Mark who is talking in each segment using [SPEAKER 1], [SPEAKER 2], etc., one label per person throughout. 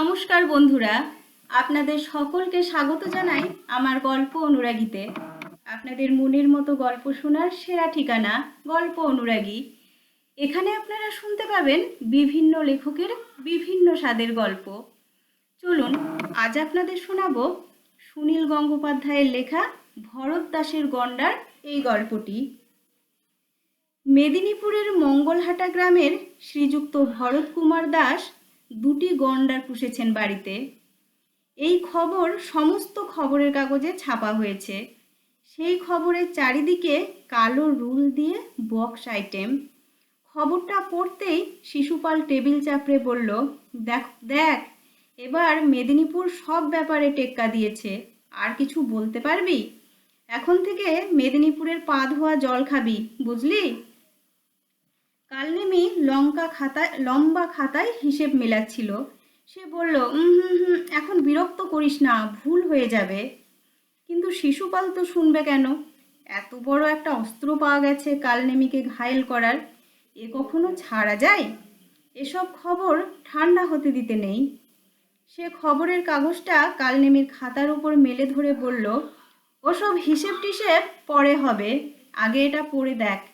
[SPEAKER 1] নমস্কার বন্ধুরা, আপনাদের সকলকে স্বাগত জানাই আমার গল্প অনুরাগীতে। আপনাদের মনের মতো গল্প শোনার সেরা ঠিকানা গল্প অনুরাগী। এখানে আপনারা শুনতে পাবেন বিভিন্ন লেখকের বিভিন্ন স্বাদের গল্প। চলুন, আজ আপনাদের শোনাবো সুনীল গঙ্গোপাধ্যায়ের লেখা ভরত দাসের গন্ডার এই গল্পটি। মেদিনীপুরের মঙ্গলহাটা গ্রামের শ্রীযুক্ত ভরত কুমার দাস দুটি গন্ডার পুষেছেন বাড়িতে। এই খবর সমস্ত খবরের কাগজে ছাপা হয়েছে। সেই খবরের চারিদিকে কালো রুল দিয়ে বক্স আইটেম। খবরটা পড়তেই শিশুপাল টেবিল চাপড়ে বলল, দেখ দেখ, এবার মেদিনীপুর সব ব্যাপারে টেক্কা দিয়েছে। আর কিছু বলতে পারবি? এখন থেকে মেদিনীপুরের পা ধোয়া জল খাবি, বুঝলি? কালনেমি লঙ্কা খাতায়, লম্বা খাতায় হিসেব মেলাচ্ছিল। সে বলল, "উম হুম হুম, এখন বিরক্ত করিস না, ভুল হয়ে যাবে। কিন্তু শিশুপাল তো শুনবে কেন? এত বড় একটা অস্ত্র পাওয়া গেছে কালনেমিকে ঘায়েল করার। এ কখনো ছাড়া যায়? এসব খবর ঠান্ডা হতে দিতে নেই। সে খবরের কাগজটা কালনেমির খাতার উপর মেলে ধরে বলল, ওসব হিসেব টিসেব পরে হবে। আগে এটা পড়ে দেখ।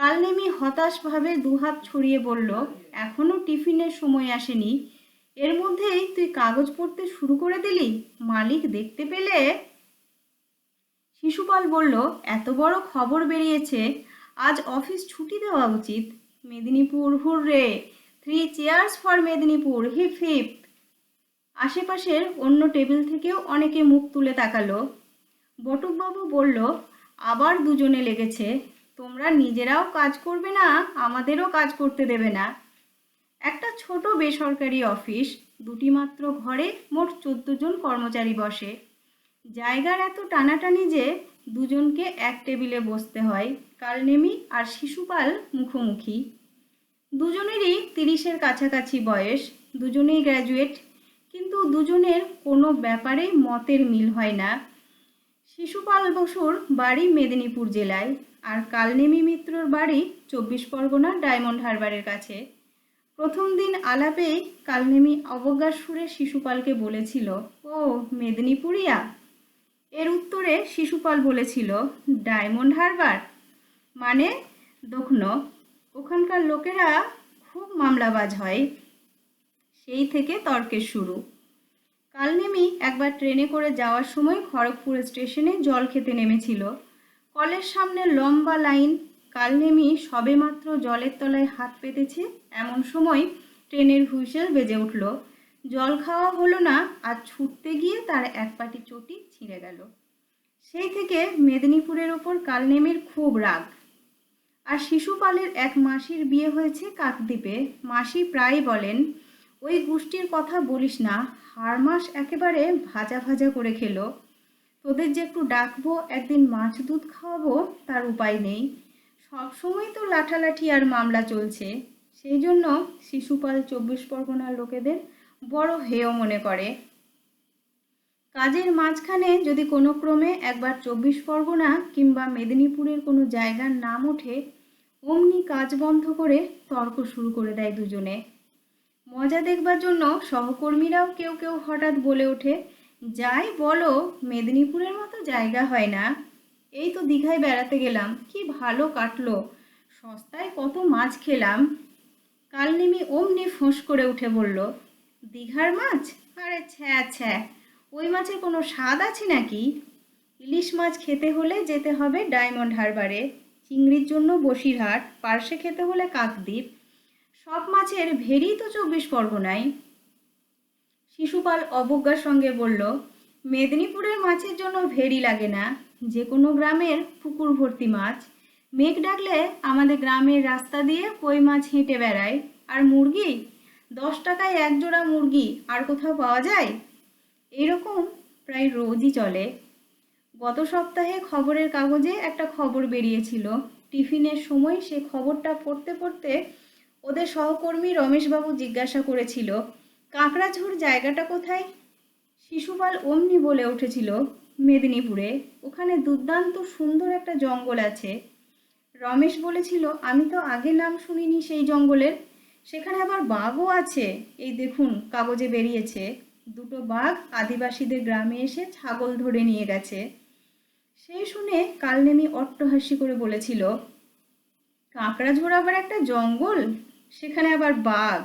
[SPEAKER 1] কালনেমি হতাশভাবে দুহাত ছড়িয়ে বলল, এখনও টিফিনের সময় আসেনি। এর মধ্যেই তুই কাগজ পড়তে শুরু করে দিলি? মালিক দেখতে পেলে? শিশুপাল বলল, এত বড় খবর বেরিয়েছে। আজ অফিস ছুটি দেওয়া উচিত। Medinipur, hurray! Three cheers for Medinipur. Hip hip! আশেপাশের অন্য টেবিল থেকেও অনেকে মুখ তুলে তাকালো। বটুকবাবু বলল, আবার দুজনে লেগেছে। তোমরা নিজেরাও কাজ করবে না, আমাদেরও কাজ করতে দেবে না। একটা ছোট বেসরকারি অফিস, দুটি মাত্র ঘরে মোট চোদ্দ জন কর্মচারী বসে। জায়গার এত টানাটানি যে দুজনকে এক টেবিলে বসতে হয়, কালনেমি আর শিশুপাল মুখোমুখি। দুজনেরই তিরিশের কাছাকাছি বয়স, দুজনেই গ্র্যাজুয়েট কিন্তু দুজনের কোনো ব্যাপারেই মতের মিল হয় না। শিশুপাল বসুর বাড়ি মেদিনীপুর জেলায় আর কালনেমি মিত্রর বাড়ি চব্বিশ পরগনার ডায়মন্ড হারবারের কাছে। প্রথম দিন আলাপেই কালনেমি অবজ্ঞার সুরে শিশুপালকে বলেছিল, ও মেদিনীপুরিয়া? এর উত্তরে শিশুপাল বলেছিল, ডায়মন্ড হারবার? মানে দক্ষিণ ওখানকার লোকেরা খুব মামলাবাজ হয়। সেই থেকে তর্কের শুরু। কালনেমি একবার ট্রেনে করে যাওয়ার সময় খড়গপুর স্টেশনে জল খেতে নেমেছিল। কলের সামনে লম্বা লাইন কালনেমি সবেমাত্র জলের তলায় হাত পেতেছে, এমন সময় ট্রেনের হুইসেল বেজে উঠল। জল খাওয়া হলো না, আর ছুটতে গিয়ে তার এক পাটি চটি ছিঁড়ে গেল। সেই থেকে মেদিনীপুরের ওপর কালনেমির খুব রাগ। আর শিশুপালের এক মাসির বিয়ে হয়েছে কাকদ্বীপে। মাসি প্রায় বলেন ওই গোষ্ঠীর কথা বলিস না হাড়মাস একেবারে ভাজা ভাজা করে খেলো। তোদের যে একটু ডাকবো, একদিন মাছ দুধ খাওয়াবো, তার উপায় নেই। সবসময় তো লাঠালাঠি আর মামলা চলছে। সেই জন্য শিশুপাল চব্বিশ পরগনার লোকেদের বড় হেয় মনে করে। কাজের মাঝখানে যদি কোনো ক্রমে একবার চব্বিশ পরগনা কিংবা মেদিনীপুরের কোনো জায়গার নাম ওঠে, অমনি কাজ বন্ধ করে তর্ক শুরু করে দেয় দুজনে। মজা দেখবার জন্য সহকর্মীরাও কেউ কেউ হঠাৎ বলে ওঠে, যাই বলো, মেদিনীপুরের মতো জায়গা হয় না। এই তো দীঘায় বেড়াতে গেলাম, কি ভালো কাটলো। সস্তায় কত মাছ খেলাম। কাল কালনিমি অমনি ফোঁস করে উঠে বলল, দীঘার মাছ? আরে ছ্যা ছ্যা, ওই মাছের কোনো স্বাদ আছে নাকি? ইলিশ মাছ খেতে হলে যেতে হবে ডায়মন্ড হারবারে, চিংড়ির জন্য বসিরহাট, পার্শে খেতে হলে কাকদ্বীপ। সব মাছের ভেরি তো চব্বিশ পরগনায়। শিশুপাল অবজ্ঞার সঙ্গে বলল, মেদিনীপুরের মাছের জন্য ভেরি লাগে না। যে কোনো গ্রামের পুকুর ভর্তি মাছ। মেঘ ডাকলে আমাদের গ্রামের রাস্তা দিয়ে কই মাছ হেঁটে বেড়ায়। আর মুরগি? দশ টাকায় এক জোড়া মুরগি আর কোথাও পাওয়া যায়? এরকম প্রায় রোজই চলে। গত সপ্তাহে খবরের কাগজে একটা খবর বেরিয়েছিল। টিফিনের সময় সে খবরটা পড়তে পড়তে ওদের সহকর্মী রমেশবাবু জিজ্ঞাসা করেছিল কাঁকড়াঝোড় জায়গাটা কোথায়? শিশুপাল অমনি বলে উঠেছিল, মেদিনীপুরে। ওখানে দুর্দান্ত সুন্দর একটা জঙ্গল আছে। রমেশ বলেছিল, আমি তো আগে নাম শুনিনি সেই জঙ্গলের। সেখানে আবার বাঘও আছে। এই দেখুন, কাগজে বেরিয়েছে। দুটো বাঘ আদিবাসীদের গ্রামে এসে ছাগল ধরে নিয়ে গেছে। সেই শুনে কালনেমি অট্টহাসি করে বলেছিল কাঁকড়াঝোড় আবার একটা জঙ্গল? সেখানে আবার বাঘ।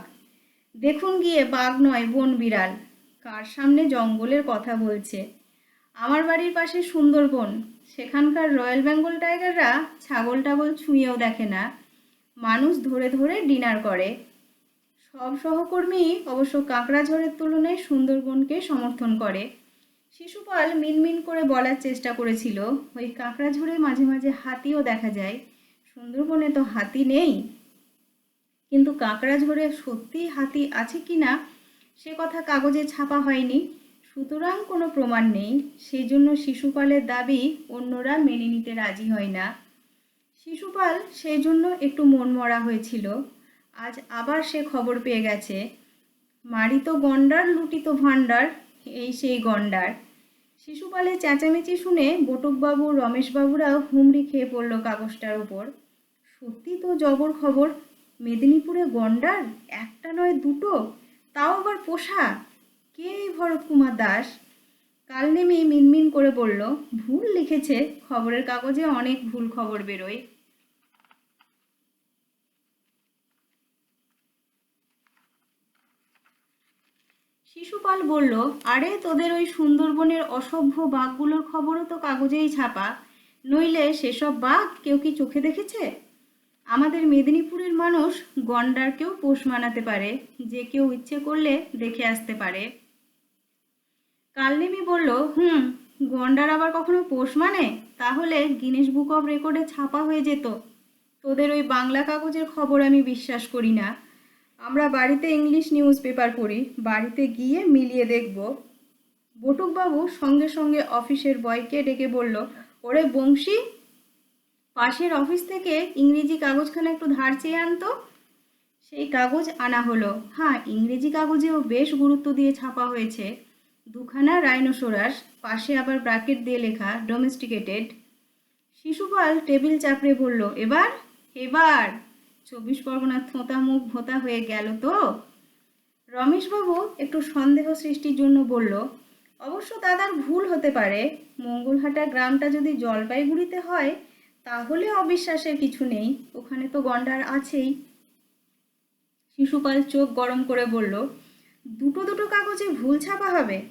[SPEAKER 1] দেখুন গিয়ে বাঘ নয়, বন বিড়াল। কার সামনে জঙ্গলের কথা বলছে? আমার বাড়ির পাশে সুন্দরবন। সেখানকার রয়্যাল বেঙ্গল টাইগাররা ছাগল টাগল ছুঁয়েও দেখে না। মানুষ ধরে ধরে ডিনার করে। সব সহকর্মী অবশ্য কাঁকড়াঝড়ের তুলনায় সুন্দরবনকে সমর্থন করে। শিশুপাল মিনমিন করে বলার চেষ্টা করেছিল। ওই কাঁকড়াঝড়ে মাঝে মাঝে হাতিও দেখা যায়। সুন্দরবনে তো হাতি নেই। কিন্তু কাঁকড়া কাঁকড়াঝড়ে সত্যি হাতি আছে কি না, সে কথা কাগজে ছাপা হয়নি। সুতরাং কোনো প্রমাণ নেই সেই জন্য শিশুপালের দাবি অন্যরা মেনে নিতে রাজি হয় না। শিশুপাল সেই জন্য একটু মন মরা হয়েছিল। আজ আবার সে খবর পেয়ে গেছে। মারিত গন্ডার, লুটিত ভাণ্ডার, এই সেই গন্ডার। শিশুপালের চেঁচামেচি শুনে বটুকবাবু, রমেশবাবুরাও হুমড়ি খেয়ে পড়ল কাগজটার উপর। সত্যি তো জবর খবর মেদিনীপুরে গন্ডার? একটা নয়, দুটো? তাও আবার পোষা কে ভরত কুমার দাস? কাল নেমে মিনমিন করে বলল, ভুল লিখেছে। খবরের কাগজে অনেক ভুল খবর বেরোয়। শিশুপাল বলল, আরে, তোদের ওই সুন্দরবনের অসভ্য বাঘগুলোর খবরও তো কাগজেই ছাপা। নইলে সেসব বাঘ কেউ কি চোখে দেখেছে? আমাদের মেদিনীপুরের মানুষ গন্ডারকেও পোষ মানাতে পারে, যে কেউ ইচ্ছে করলে দেখে আসতে পারে। কালনেমি বলল, হুম, গন্ডার আবার কখনো পোষ মানে? তাহলে গিনেস বুক অফ রেকর্ডে ছাপা হয়ে যেত। তোদের ওই বাংলা কাগজের খবর আমি বিশ্বাস করি না। আমরা বাড়িতে ইংলিশ নিউজ পেপার পড়ি, বাড়িতে গিয়ে মিলিয়ে দেখব। বটুকবাবু সঙ্গে সঙ্গে অফিসের বয়কে ডেকে বলল, ওরে বংশী পাশের অফিস থেকে ইংরেজি কাগজখানা একটু ধার চেয়ে আনতো। সেই কাগজ আনা হলো। হ্যাঁ ইংরেজি কাগজেও বেশ গুরুত্ব দিয়ে ছাপা হয়েছে। দুখানা রাইনোসোরাস, পাশে আবার ব্র্যাকেট দিয়ে লেখা, ডোমেস্টিকেটেড শিশুপাল টেবিল চাপড়ে বলল, এবার এবার! চব্বিশ পরগনার থোঁতা মুখ ভোঁতা হয়ে গেল তো? রমেশবাবু একটু সন্দেহ সৃষ্টির জন্য বলল, অবশ্য দাদার ভুল হতে পারে। মঙ্গলহাটা গ্রামটা যদি জলপাইগুড়িতে হয় তাহলে অবিশ্বাসের কিছু নেই। ওখানে তো গন্ডার আছেই। শিশুপাল চোখ গরম করে বলল, দুটো দুটো কাগজে ভুল ছাপা হবে।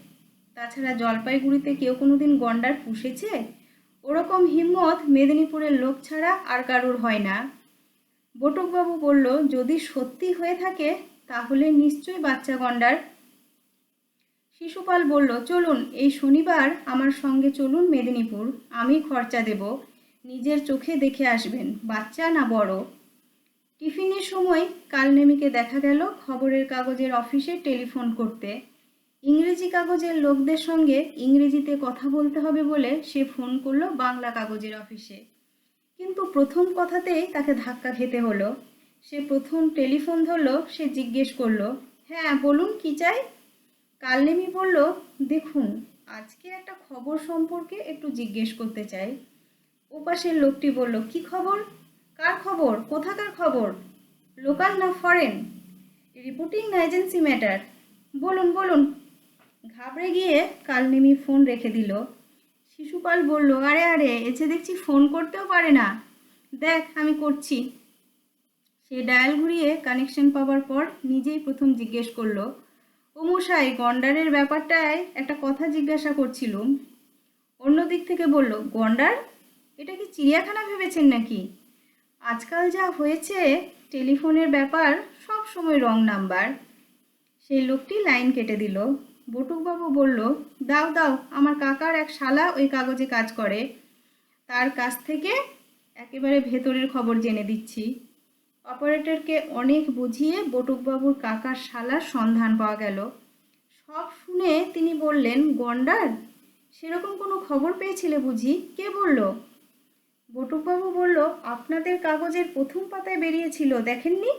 [SPEAKER 1] তাছাড়া জলপাইগুড়িতে কেউ কোনো দিন গন্ডার পুষেছে? ওরকম হিম্মত মেদিনীপুরের লোক ছাড়া আর কারুর হয় না। বটুকবাবু বলল, যদি সত্যি হয়ে থাকে, তাহলে নিশ্চয়ই বাচ্চা গন্ডার। শিশুপাল বলল, চলুন, এই শনিবার আমার সঙ্গে চলুন মেদিনীপুর। আমি খরচা দেব। নিজের চোখে দেখে আসবেন, বাচ্চা না বড়? টিফিনের সময় কালনেমিকে দেখা গেল খবরের কাগজের অফিসে টেলিফোন করতে। ইংরেজি কাগজের লোকদের সঙ্গে ইংরেজিতে কথা বলতে হবে বলে সে ফোন করল বাংলা কাগজের অফিসে। কিন্তু প্রথম কথাতেই তাকে ধাক্কা খেতে হলো। সে প্রথম টেলিফোন ধরলো, সে জিজ্ঞেস করল হ্যাঁ বলুন কি চাই? কালনেমি বলল, দেখুন, আজকে একটা খবর সম্পর্কে একটু জিজ্ঞেস করতে চাই। ওপাশের লোকটি বলল, কি খবর? কার খবর? কোথাকার খবর? লোকাল না ফরেন রিপোর্টিং না এজেন্সি ম্যাটার বলুন বলুন। ঘাবড়ে গিয়ে কালনেমি ফোন রেখে দিল। শিশুপাল বলল, আরে আরে, এসে দেখছি ফোন করতেও পারে না। দেখ, আমি করছি। সে ডায়াল ঘুরিয়ে কানেকশন পাওয়ার পর নিজেই প্রথম জিজ্ঞেস করল, ও মশাই, গন্ডারের ব্যাপারটায় একটা কথা জিজ্ঞাসা করছিলুম। অন্য দিক থেকে বলল, গন্ডার? এটা কি চিড়িয়াখানা ভেবেছেন নাকি? আজকাল যা হয়েছে, টেলিফোনের ব্যাপার সব সময় রং নাম্বার। সেই লোকটি লাইন কেটে দিল। বটুকবাবু বলল, দাও দাও, আমার কাকার এক শালা ওই কাগজে কাজ করে। তার কাছ থেকে একেবারে ভেতরের খবর জেনে দিচ্ছি। অপারেটরকে অনেক বুঝিয়ে বটুকবাবুর কাকার শালার সন্ধান পাওয়া গেল। সব শুনে তিনি বললেন, গন্ডার, সেরকম কোনো খবর পেয়েছিলে বুঝি? কে বলল? বটুকবাবু বলল, আপনাদের কাগজের প্রথম পাতায় বেরিয়েছিল, দেখেননি?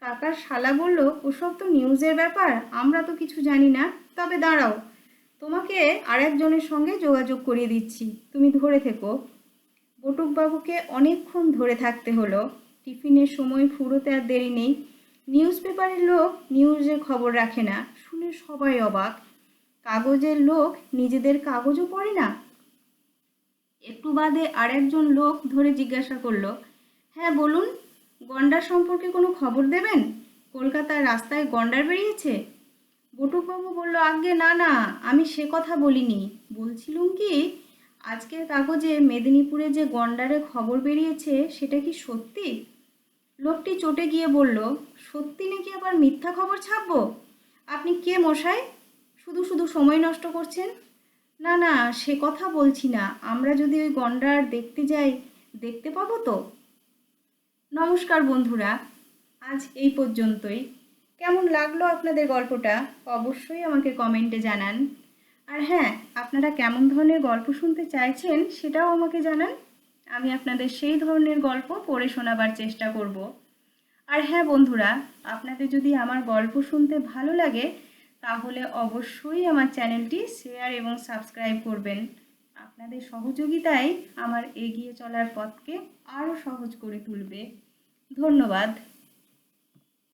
[SPEAKER 1] কাকার শালা বলল, ওসব তো নিউজের ব্যাপার, আমরা তো কিছু জানি না। তবে দাঁড়াও, তোমাকে আরেকজনের সঙ্গে যোগাযোগ করিয়ে দিচ্ছি, তুমি ধরে থেকো। বটুকবাবুকে অনেকক্ষণ ধরে থাকতে হলো, টিফিনের সময় ফুরোতে আর দেরি নেই। নিউজ পেপারের লোক নিউজের খবর রাখে না, শুনে সবাই অবাক। কাগজের লোক নিজেদের কাগজও পড়ে না একটু বাদে আরেকজন লোক ধরে জিজ্ঞাসা করল হ্যাঁ বলুন গন্ডার সম্পর্কে কোনো খবর দেবেন? কলকাতার রাস্তায় গন্ডার বেরিয়েছে? বটুকবাবু বলল, আজ্ঞে, না না, আমি সে কথা বলিনি। বলছিলুম কি, আজকের কাগজে মেদিনীপুরে যে গন্ডারে খবর বেরিয়েছে, সেটা কি সত্যি? লোকটি চটে গিয়ে বলল, সত্যি নাকি আবার মিথ্যা খবর ছাপবো? আপনি কে মশাই? শুধু শুধু সময় নষ্ট করছেন? না না, সে কথা বলছি না। আমরা যদি ওই গন্ডার দেখতে যাই, দেখতে পাবো তো? নমস্কার বন্ধুরা, আজ এই পর্যন্তই। কেমন লাগল আপনাদের গল্পটা? অবশ্যই আমাকে কমেন্টে জানান। আর হ্যাঁ আপনারা কেমন ধরনের গল্প শুনতে চাইছেন সেটাও আমাকে জানান। আমি আপনাদের সেই ধরনের গল্প পড়ে শোনাবার চেষ্টা করব। আর হ্যাঁ বন্ধুরা, আপনাদের যদি আমার গল্প শুনতে ভালো লাগে তাহলে অবশ্যই আমার চ্যানেলটি শেয়ার এবং সাবস্ক্রাইব করবেন। আপনাদের সহযোগিতায় আমার এগিয়ে চলার পথকে আরও সহজ করে তুলবে। ধন্যবাদ।